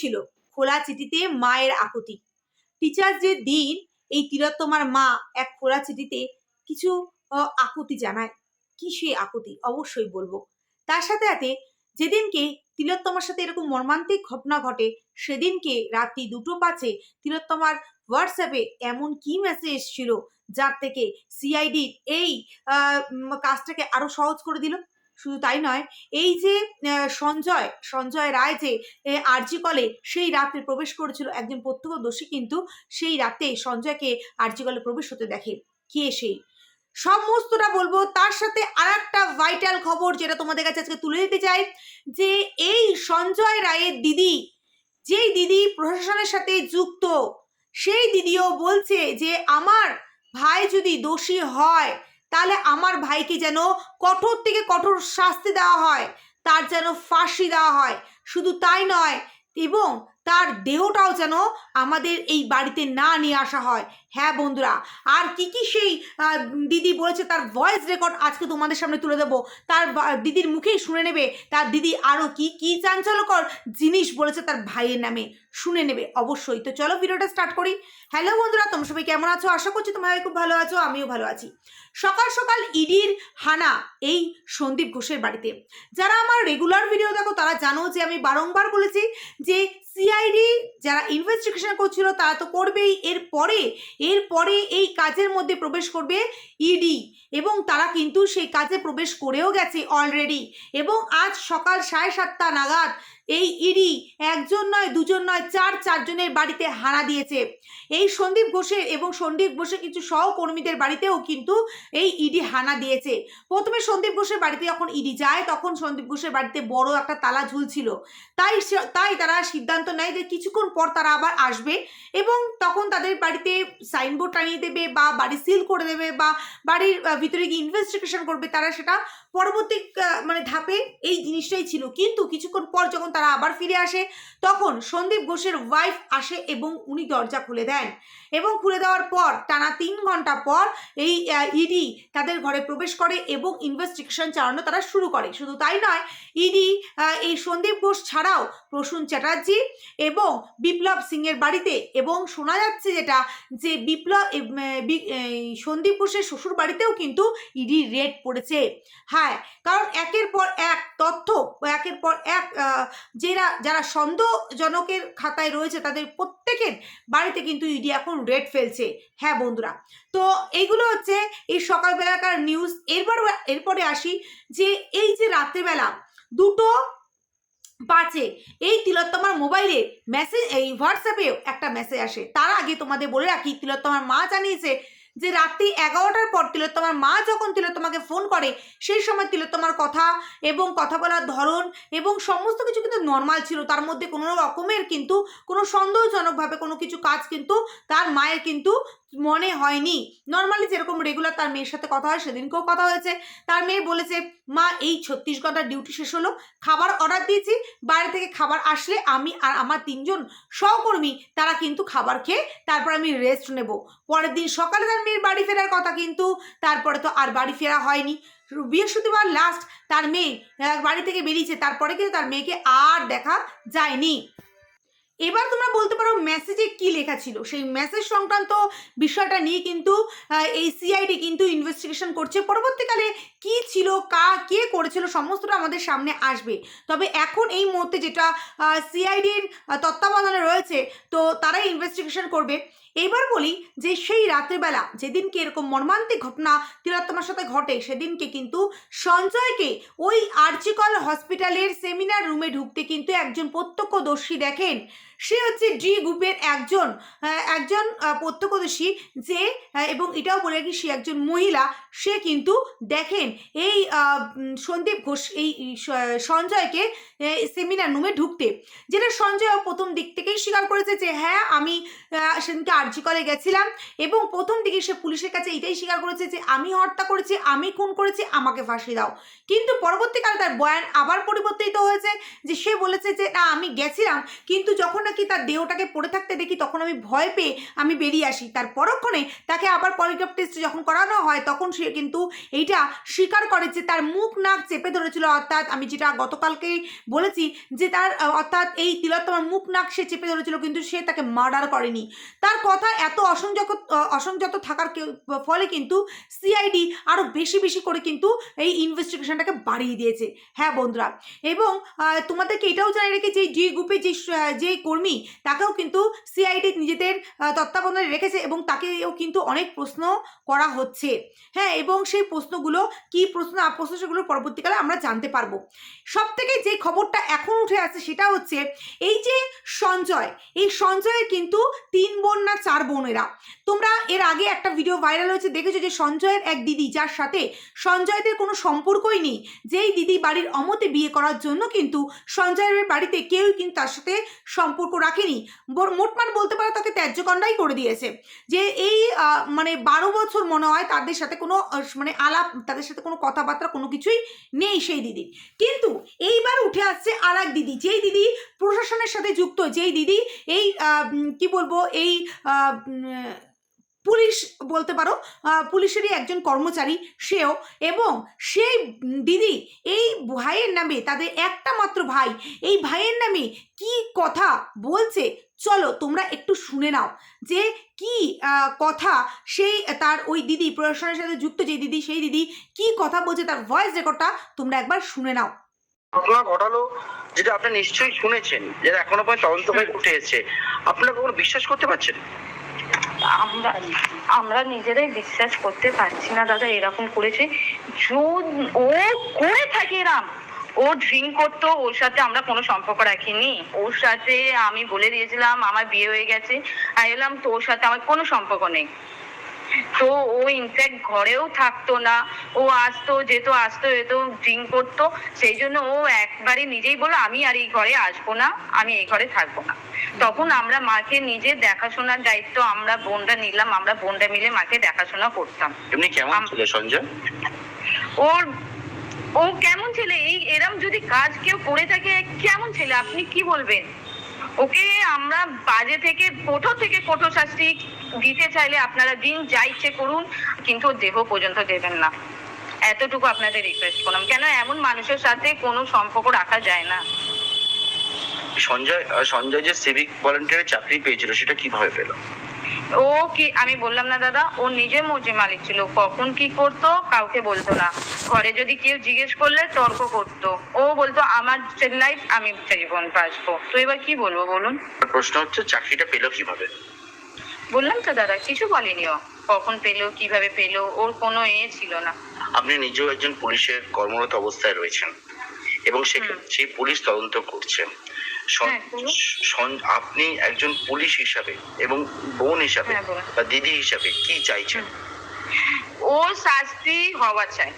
ছিল, খোলা চিঠিতে মায়ের আকুতি। টিচার্স যে দিন, এই তিলোত্তমার মা এক খোলা চিঠিতে কিছু আকুতি জানায়। কি সেই আকুতি? অবশ্যই বলব। তার সাথে সাথে যেদিনকে তিলোত্তমার সাথে এরকম মর্মান্তিক ঘটনা ঘটে, সেদিনকে রাত্রি দুটো পাঁচে তিলোত্তমার হোয়াটসঅ্যাপে এমন কি মেসেজ এসেছিল, যার থেকে সিআইডির এই কাজটাকে আরও সহজ করে দিল? শুধু তাই নয়, এই যে সঞ্জয় সঞ্জয় রায় যে আরজি কলে সেই রাতে প্রবেশ করেছিল, একজন প্রত্যক্ষদর্শী কিন্তু সেই রাতে সঞ্জয়কে আরজি কলে প্রবেশ হতে দেখে, কে সেই? সমস্তটা বলব তার সাথে আর একটা ভাইটাল খবর যেটা তোমাদের কাছে আজকে তুলে দিতে চাই, যে এই সঞ্জয় রায়ের দিদি, যেই দিদি প্রশাসনের সাথে যুক্ত, সেই দিদিও বলছে যে, আমার ভাই যদি দোষী হয় তাহলে আমার ভাইকে যেন কঠোর থেকে কঠোর শাস্তি দেওয়া হয়, তার যেন ফাঁসি দেওয়া হয়। শুধু তাই নয়, এবং তার দেহটাও যেন আমাদের এই বাড়িতে না নিয়ে আসা হয়। হ্যাঁ বন্ধুরা, আর কি কি সেই দিদি বলেছে তার ভয়েস রেকর্ড আজকে তোমাদের সামনে তুলে দেবো। তার দিদির মুখেই শুনে নেবে, তার দিদি আরও কি কি চাঞ্চল্যকর জিনিস বলেছে তার ভাইয়ের নামে শুনে নেবে অবশ্যই। তো চলো ভিডিওটা স্টার্ট করি। হ্যালো বন্ধুরা, তোমরা সবাই কেমন আছো? আশা করছি তোমরা খুব ভালো আছো, আমিও ভালো আছি। সকাল সকাল ইডির হানা, এই সন্দীপ ঘোষের বাড়িতে। যারা আমার রেগুলার ভিডিও দেখো, তারা জানো যে আমি বারংবার বলেছি যে সিআইডি যারা ইনভেস্টিগেশন করছিল, তারা তো করবেই। এরপরে এরপরে এই কাজের মধ্যে প্রবেশ করবে ইডি এবং তারা কিন্তু সেই কাজে প্রবেশ করেও গেছে অলরেডি এবং আজ সকাল সাড়ে সাতটা নাগাদ এই ইডি একজন নয়, দুজন নয়, চার, চারজনের বাড়িতে হানা দিয়েছে। এই সন্দীপ ঘোষের এবং সন্দীপ ঘোষের কিছু সহকর্মীদের বাড়িতেও কিন্তু এই ইডি হানা দিয়েছে। প্রথমে সন্দীপ ঘোষের বাড়িতে যখন ইডি যায়, তখন সন্দীপ ঘোষের বাড়িতে বড় একটা তালা ঝুলছিল। তাই তাই তারা সিদ্ধান্ত নেয় যে কিছুক্ষণ পর তারা আবার আসবে এবং তখন তাদের বাড়িতে সাইনবোর্ড টানিয়ে দেবে বা বাড়ি সিল করে দেবে বা বাড়ির ভিতরে গিয়ে ইনভেস্টিগেশন করবে, তারা সেটা পরবর্তী মানে ধাপে এই জিনিসটাই ছিল। কিন্তু কিছুক্ষণ পর যখন তারা আবার ফিরে আসে, তখন সন্দীপ ঘোষের ওয়াইফ আসে এবং উনি দরজা খুলে দেন। এবং খুলে দেওয়ার পর, টানা তিন ঘণ্টা পর এই ইডি তাদের ঘরে প্রবেশ করে এবং ইনভেস্টিগেশন চালানো তারা শুরু করে। শুধু তাই নয় ইডি এই সন্দীপ ঘোষ ছাড়াও প্রসূন চ্যাটার্জি এবং বিপ্লব সিংয়ের বাড়িতে এবং শোনা যাচ্ছে যেটা, যে বিপ্লব সন্দীপ ঘোষের শ্বশুর বাড়িতেও কিন্তু ইডি রেড পড়েছে। হ্যাঁ কারণ একের পর এক তথ্য, একের পর এক যারা যারা সন্দেহজনকের খাতায় রয়েছে তাদের প্রত্যেকের বাড়িতে কিন্তু ইডি এখন রেড ফেলছে। হ্যাঁ বন্ধুরা। তো এইগুলো হচ্ছে এই সকালবেলাকার নিউজ এরপর এরপরে আসি যে এই যে রাত্রেবেলা দুটো পাঁচে এই তিলোত্তমার মোবাইলে মেসেজ এই হোয়াটসঅ্যাপেও একটা মেসেজ আসে। তার আগে তোমাদের বলে রাখি, তিলোত্তমার মা জানিয়েছে যে রাত্রি এগারোটার পর তিলোত্তমার মা যখন তিলোত্তমাকে ফোন করে, সেই সময় তিলোত্তমার কথা এবং কথা বলার ধরন এবং সমস্ত কিছু কিন্তু নর্মাল ছিল। তার মধ্যে কোনো রকমের কিন্তু কোনো সন্দেহজনকভাবে কোনো কিছু কাজ কিন্তু তার মায়ের কিন্তু মনে হয়নি। নর্মালি যেরকম রেগুলার তার মেয়ের সাথে কথা হয়, সেদিনকেও কথা হয়েছে। তার মেয়ে বলেছে, মা, এই ছত্রিশ ঘণ্টার ডিউটি শেষ হলো, খাবার অর্ডার দিয়েছি, বাইরে থেকে খাবার আসলে আমি আর আমার তিনজন সহকর্মী, তারা কিন্তু খাবার খেয়ে তারপর আমি রেস্ট নেব। পরের দিন সকালে তার মেয়ের বাড়ি ফেরার কথা কিন্তু তারপরে তো আর বাড়ি ফেরা হয়নি। বৃহস্পতিবার লাস্ট তার মেয়ে বাড়ি থেকে বেরিয়েছে, তারপরে কিন্তু তার মেয়েকে আর দেখা যায়নি। এবার তোমরা বলতে পারো মেসেজে কি লেখা ছিল? সেই মেসেজ সংক্রান্ত বিষয়টা নিয়ে কিন্তু এই সিআইডি কিন্তু ইনভেস্টিগেশন করছে। পরবর্তীকালে কি ছিল, কা, কে করেছিল, সমস্তটা আমাদের সামনে আসবে। তবে এখন এই মুহূর্তে যেটা সিআইডির তত্ত্বাবধানে রয়েছে, তো তারাই ইনভেস্টিগেশন করবে। এবার বলি যে সেই রাত্রেবেলা যেদিনকে এরকম মর্মান্তিক ঘটনা তিলোত্তমার সাথে ঘটে, সেদিনকে কিন্তু সঞ্জয়কে ওই আর্চিকল হসপিটালের সেমিনার রুমে ঢুকতে কিন্তু একজন প্রত্যক্ষদর্শী দেখেন। সে হচ্ছে ডি গ্রুপের একজন একজন প্রত্যক্ষদর্শী যে এবং এটাও বলে কি সে একজন মহিলা, সে কিন্তু দেখেন এই সন্দীপ ঘোষ, এই সঞ্জয়কে সেমিনার রুমে ঢুকতে। যেটা সঞ্জয় প্রথম দিক থেকেই স্বীকার করেছে যে হ্যাঁ আমি সেদিনকে আর্জি কলে গেছিলাম এবং প্রথম দিকে সে পুলিশের কাছে এটাই স্বীকার করেছে যে, আমি হত্যা করেছি, আমি খুন করেছি, আমাকে ফাঁসি দাও। কিন্তু পরবর্তীকালে তার বয়ান আবার পরিবর্তিত হয়েছে যে, সে বলেছে যে, না, আমি গেছিলাম, কিন্তু যখন নাকি তার দেহটাকে পড়ে থাকতে দেখি? তখন আমি ভয় পেয়ে আমি বেরিয়ে আসি। তার পরক্ষণে তাকে আবার পলিগ্রাফ টেস্ট যখন করানো হয়, তখন সে কিন্তু এইটা স্বীকার করে যে তার মুখ নাক চেপে ধরেছিল। অর্থাৎ আমি যেটা গতকালকেই বলেছি যে তার, অর্থাৎ এই তিলোত্তমার মুখ নাক সে চেপে ধরেছিল, কিন্তু সে তাকে মার্ডার করেনি। তার কথা এত অসংযত অসংযত থাকার কে- ফলে কিন্তু সিআইডি আরও বেশি বেশি করে কিন্তু এই ইনভেস্টিগেশনটাকে বাড়িয়ে দিয়েছে। হ্যাঁ বন্ধুরা, এবং তোমাদেরকে এটাও জানিয়ে রেখেছি যে গ্রুপে যে যে কর্মী তাকেও কিন্তু সিআইডি নিজেদের তত্ত্বাবধানে রেখেছে এবং তাকেও কিন্তু অনেক প্রশ্ন করা হচ্ছে। হ্যাঁ এবং সেই প্রশ্নগুলো, কি প্রশ্ন প্রশ্ন সেগুলো পরবর্তীকালে আমরা জানতে পারব। সব থেকে যে খবরটা এখন উঠে আসছে সেটা হচ্ছে, এই যে সঞ্জয়, এই সঞ্জয়ের কিন্তু তিন বোন না চার বোনেরা। তোমরা এর আগে একটা ভিডিও ভাইরাল হয়েছে, দেখেছ যে সঞ্জয়ের এক দিদি, যার সাথে সঞ্জয়দের কোনো সম্পর্কই নেই, যেই দিদি বাড়ির অমতে বিয়ে করার জন্য কিন্তু সঞ্জয়ের বাড়িতে কেউই কিন্তু তার সাথে সম্পর্ক রাখেনি, বর- মোটমাট বলতে পারে তাকে ত্যায্যকণ্ডাই করে দিয়েছে। যে এই মানে বারো বছর মনে হয় তাদের সাথে কোনো মানে আলাপ, তাদের সাথে কোনো কথাবার্তা কোনো কিছুই নেই সেই দিদি কিন্তু এইবার উঠে আসছে আর দিদি, যেই দিদি প্রশাসনের সাথে যুক্ত, যেই দিদি এই কি বলব, এই পুলিশ বলতে পারো পুলিশেরই একজন কর্মচারী সেও এবং সেই দিদি এই ভাইয়ের নামে, তাদের একটা মাত্র ভাই, এই ভাইয়ের নামে কি কথা বলছে, চলো তোমরা একটু শুনে নাও। যে কি কথা সেই, তার ওই দিদি, প্রশাসনের সাথে যুক্ত যে দিদি, সেই দিদি কি কথা বলছে, তার ভয়েস রেকর্ডটা তোমরা একবার শুনে নাও। ঘটনা ঘটালো, যেটা আপনি নিশ্চয়ই শুনেছেন, যেটা এখনও পর্যন্ত তদন্ত হয়ে উঠে এসেছে। আপনারা কখনো বিশ্বাস করতে পারছেন? আমরা আমরা নিজেরাই বিশ্বাস করতে পারছি না দাদা, এরকম করেছে। ও করে থাকে এরম। ও ড্রিঙ্ক করতো, ওর সাথে আমরা কোনো সম্পর্ক রাখিনি। ওর সাথে আমি বলে দিয়েছিলাম, আমার বিয়ে হয়ে গেছে। আর এলাম তো ওর সাথে আমার কোনো সম্পর্ক নেই। তো ও ইনফ্যাক্ট ঘরেও থাকতো না। ও আসতো যেত আসতো যেত ড্রিঙ্ক করতো। সেই জন্য ও একবারে নিজেই বলল আমি আর এই ঘরে আসব না আমি এই ঘরে থাকব না। তখন আমরা মাকে নিজে দেখাশোনার দায়িত্ব আমরা বোনরা নিলাম আমরা বোনরা মিলে মাকে দেখাশোনা করতাম। এমনি কেমন ছিল সঞ্জয়? ওর ও কেমন ছেলে? এই এরম যদি কাজ কেউ করে থাকে কেমন ছেলে? আপনি কি বলবেন? ওকে আমরা বাজে থেকে কঠোর থেকে কঠোর শাস্তি দিতে চাইলে আপনারা দিন যা ইচ্ছে করুন, কিন্তু দেহ পর্যন্ত দেবেন না। এতটুকু আপনাদের রিকোয়েস্ট করলাম। কেন এমন মানুষের সাথে কোনো সম্পর্ক রাখা যায় না? সঞ্জয় সঞ্জয় যে সিভিক ভলেন্টিয়ারের চাকরি পেয়েছিল, সেটা কীভাবে পেল? ও কি আমি বললাম না দাদা ও নিজে মর্জি মালিক ছিল কখন কি করতো কাউকে বলতো না। ঘরে যদি কেউ জিজ্ঞেস করলে তর্ক করতো। ও বলতো আমার লাইফ আমি জীবন বাঁচবো তো এবার কি বলব বলুন? প্রশ্ন হচ্ছে চাকরিটা পেল কীভাবে? বললাম তো দাদা কিছু বলেনি ও। কখন পেল কীভাবে পেল ওর কোনো এ ছিল না। আপনি নিজেও একজন পুলিশের কর্মরত অবস্থায় রয়েছেন। এবং সে। সেই পুলিশ তদন্ত করছেন হ্যাঁ, আপনি একজন পুলিশ হিসাবে এবং বোন হিসাবে হ্যাঁ, বা দিদি হিসাবে কি চাইছেন? ও শাস্তি হওয়া চাই।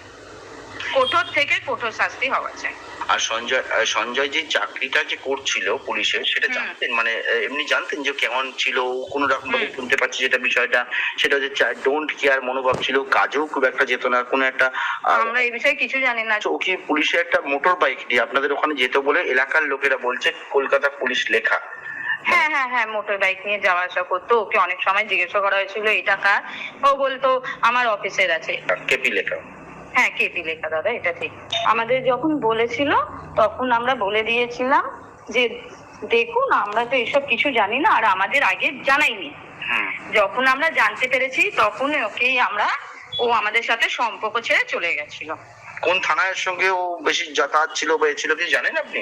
কঠোর থেকে কঠোর শাস্তি হওয়া চাই। আর সঞ্জয় সঞ্জয় যে চাকরিটা যে করছিল পুলিশের সেটা জানতেন? মানে এমনি জানতেন যে কেমন ছিল? কোনো রকম ভাবে শুনতে পাচ্ছি যেটা বিষয়টা। সেটা হচ্ছে ডোন্ট কেয়ার মনোভাব ছিল। কাজেও খুব একটা যেত না। কোনো একটা আমরা এই বিষয়ে কিছু জানি না। ও কি পুলিশের একটা মোটর বাইক নিয়ে আপনাদের ওখানে যেত বলে এলাকার লোকেরা বলছে কলকাতা পুলিশ লেখা। হ্যাঁ হ্যাঁ হ্যাঁ মোটর বাইক নিয়ে যাওয়া আসা করতো। ওকে অনেক সময় জিজ্ঞাসা করা হয়েছিল এটা কার? ও বলতো আমার অফিসের আছে। কেপি লেখা। হ্যাঁ কেপি লেখা দাদা এটা ঠিক। আমাদের যখন বলেছিল তখন আমরা বলে দিয়েছিলাম যে দেখুন আমরা তো এসব কিছু জানি না আর আমাদের আগে জানাইনি। হুম যখন আমরা জানতে পেরেছি তখন ওকেই আমরা ও আমাদের সাথে সম্পর্ক ছেড়ে চলে গেছিল। কোন থানার সঙ্গে ও বেশি যাতায়াত ছিল বা এ ছিল কি জানেন আপনি?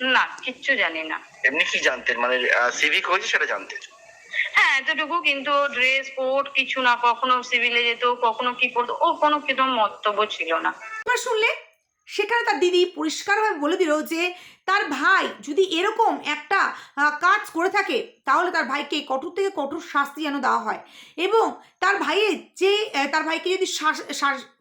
না কিচ্ছু জানি না। এমনি কি জানতেন? মানে সিভিক হয়েছে সেটা জানতেন? হ্যাঁ এতটুকু কিন্তু ড্রেস কোড কিছু না, কখনো সিভিলে যেত, কখনো কি করতো, ও কোনো কিন্তু মন্তব্য ছিল না। এবার শুনলে সেখানে তার দিদি পরিষ্কারভাবে বলে দিল যে, তার ভাই যদি এরকম একটা কাজ করে থাকে, তাহলে তার ভাইকে কঠোর থেকে কঠোর শাস্তি যেন দেওয়া হয়। এবং তার ভাইয়ের যে তার ভাইকে যদি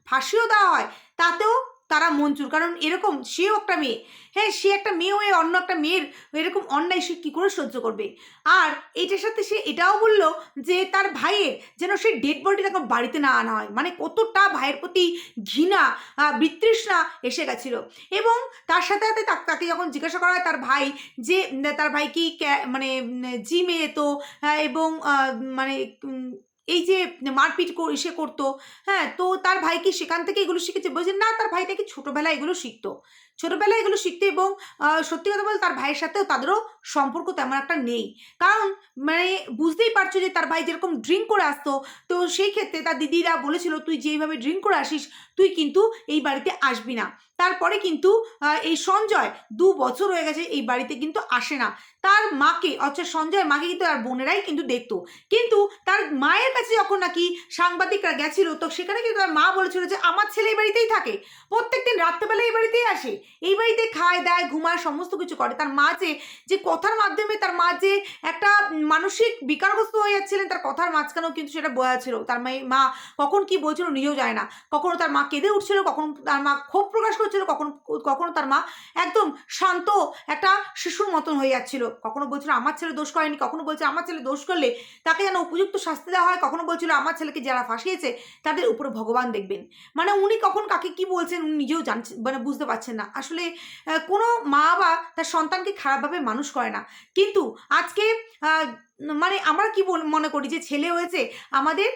ফাঁসিও দেওয়া হয়, তাতেও তারা মঞ্জুর। কারণ এরকম সেও একটা মেয়ে। হ্যাঁ সে একটা মেয়ে হয়ে অন্য একটা মেয়ের এরকম অন্যায় সে কী করে সহ্য করবে? আর এটার সাথে সে এটাও বলল যে তার ভাইয়ের যেন সে ডেড বডি তাকে বাড়িতে না আনা হয়। মানে কতটা ভাইয়ের প্রতি ঘৃণা বিতৃষ্ণা এসে গেছিল। এবং তার সাথে সাথে তাক- যখন জিজ্ঞাসা করা হয় তার ভাই যে তার ভাই কি মানে জিমে যেত আহ, এবং মানে এই যে মারপিট সে করতো হ্যাঁ তো তার ভাই কি সেখান থেকে এগুলো শিখেছে। বলছে, না, তার ভাই নাকি ছোটোবেলায় এগুলো শিখতো। ছোটোবেলায় এগুলো শিখতো এবং সত্যি কথা বলতে তার ভাইয়ের সাথেও তাদেরও সম্পর্ক তেমন একটা নেই। কারণ মানে বুঝতেই পারছ যে তার ভাই যেরকম ড্রিঙ্ক করে আসতো, তো সেই ক্ষেত্রে তার দিদিরা বলেছিল, তুই যেইভাবে ড্রিঙ্ক করে আসিস, তুই কিন্তু এই বাড়িতে আসবি না। তারপরে কিন্তু এই সঞ্জয় দু বছর হয়ে গেছে এই বাড়িতে কিন্তু আসে না। তার মাকে, অর্থাৎ সঞ্জয়ের মাকে কিন্তু তার বোনেরাই কিন্তু দেখতো। কিন্তু তার মায়ের কাছে যখন নাকি সাংবাদিকরা গেছিল, তো সেখানে কিন্তু তার মা বলেছিল যে, আমার ছেলে এই বাড়িতেই থাকে। প্রত্যেকদিন রাত্রেবেলা এই বাড়িতেই আসে। এই বাড়িতে খায়, দায়, ঘুমায়, সমস্ত কিছু করে। তার মা যে যে কথার মাধ্যমে তার মা যে একটা মানসিক বিকারগ্রস্ত হয়ে যাচ্ছিলেন, তার কথার মাঝখানেও কিন্তু সেটা বোঝা ছিল। তার মা কখন কি বলছিল নিজেও যায় না। কখনো তার মা কেঁদে উঠছিল, কখন তার মা ক্ষোভ প্রকাশ করছিল কখনো কখনো তার মা একদম শান্ত একটা শিশুর মতন হয়ে যাচ্ছিল। কখনো বলছিল, আমার ছেলে দোষ করেনি। কখনো বলছে আমার ছেলে দোষ করলে তাকে যেন উপযুক্ত শাস্তি দেওয়া হয়? কখনো বলছিল, আমার ছেলেকে যারা ফাঁসিয়েছে তাদের উপরে ভগবান দেখবেন। মানে উনি কখন কাকে কি বলছেন উনি নিজেও জানছেন মানে বুঝতে পারছেন না। আসলে কোনো মা বা তার সন্তানকে খারাপভাবে মানুষ করে না। কিন্তু আজকে মানে আমরা কি মনে করি যে ছেলে হয়েছে আমাদের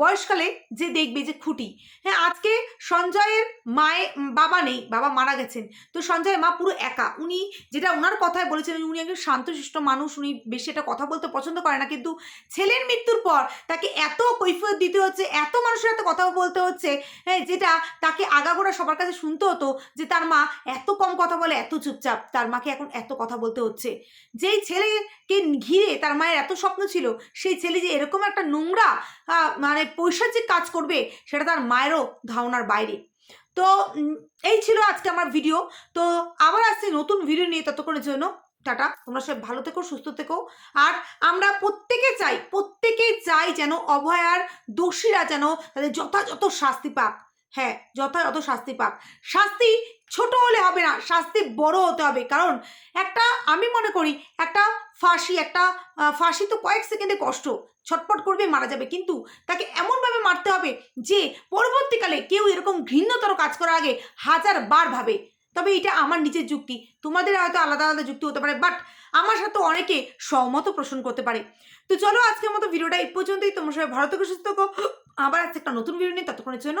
বয়সকালে যে দেখবে যে খুঁটি। হ্যাঁ আজকে সঞ্জয়ের মায়ের বাবা নেই, বাবা মারা গেছেন। তো সঞ্জয়ের মা পুরো একা। উনি যেটা ওনার কথায় বলেছিলেন উনি একজন শান্তশিষ্ট মানুষ, উনি বেশি একটা কথা বলতে পছন্দ করে না। কিন্তু ছেলের মৃত্যুর পর তাকে এত কৈফিয়ত দিতে হচ্ছে, এত মানুষের সাথে কথা বলতে হচ্ছে হ্যাঁ যেটা তাকে আগাগোড়া সবার কাছে শুনতে হতো যে তার মা এত কম কথা বলে, এত চুপচাপ। তার মাকে এখন এত কথা বলতে হচ্ছে। যেই ছেলেকে ঘিরে তার মায়ের এত স্বপ্ন ছিল, সেই ছেলে যে এরকম একটা নোংরা মানে পৈশাচিক কাজ করবে, সেটা তার মায়েরও ধারণার বাইরে। তো এই ছিল আজকে আমার ভিডিও তো আবার আসছি নতুন ভিডিও নিয়ে ততক্ষণের জন্য। টাটা। তোমরা সব ভালো থেকো, সুস্থ থেকো। আর আমরা প্রত্যেকে চাই প্রত্যেকে চাই যেন অভয়ার দোষীরা যেন তাদের যথাযথ শাস্তি পাক। হ্যাঁ যথাযথ শাস্তি পাক। শাস্তি ছোট হলে হবে না, শাস্তি বড় হতে হবে। কারণ একটা, আমি মনে করি একটা ফাঁসি একটা ফাঁসি তো কয়েক সেকেন্ডে কষ্ট, ছটপট করবে মারা যাবে। কিন্তু তাকে এমনভাবে মারতে হবে যে পরবর্তীকালে কেউ এরকম ঘৃণ্যতর কাজ করার আগে হাজার বার ভাবে। তবে এটা আমার নিজের যুক্তি, তোমাদের হয়তো আলাদা আলাদা যুক্তি হতে পারে বাট আমার সাথে অনেকে সহমত পোষণ করতে পারে। তো চলো আজকের মতো ভিডিওটা এই পর্যন্তই, তোমার সবাই ভারতকে সুস্থ আবার আজকে একটা নতুন ভিডিও নিয়ে ততক্ষণের জন্য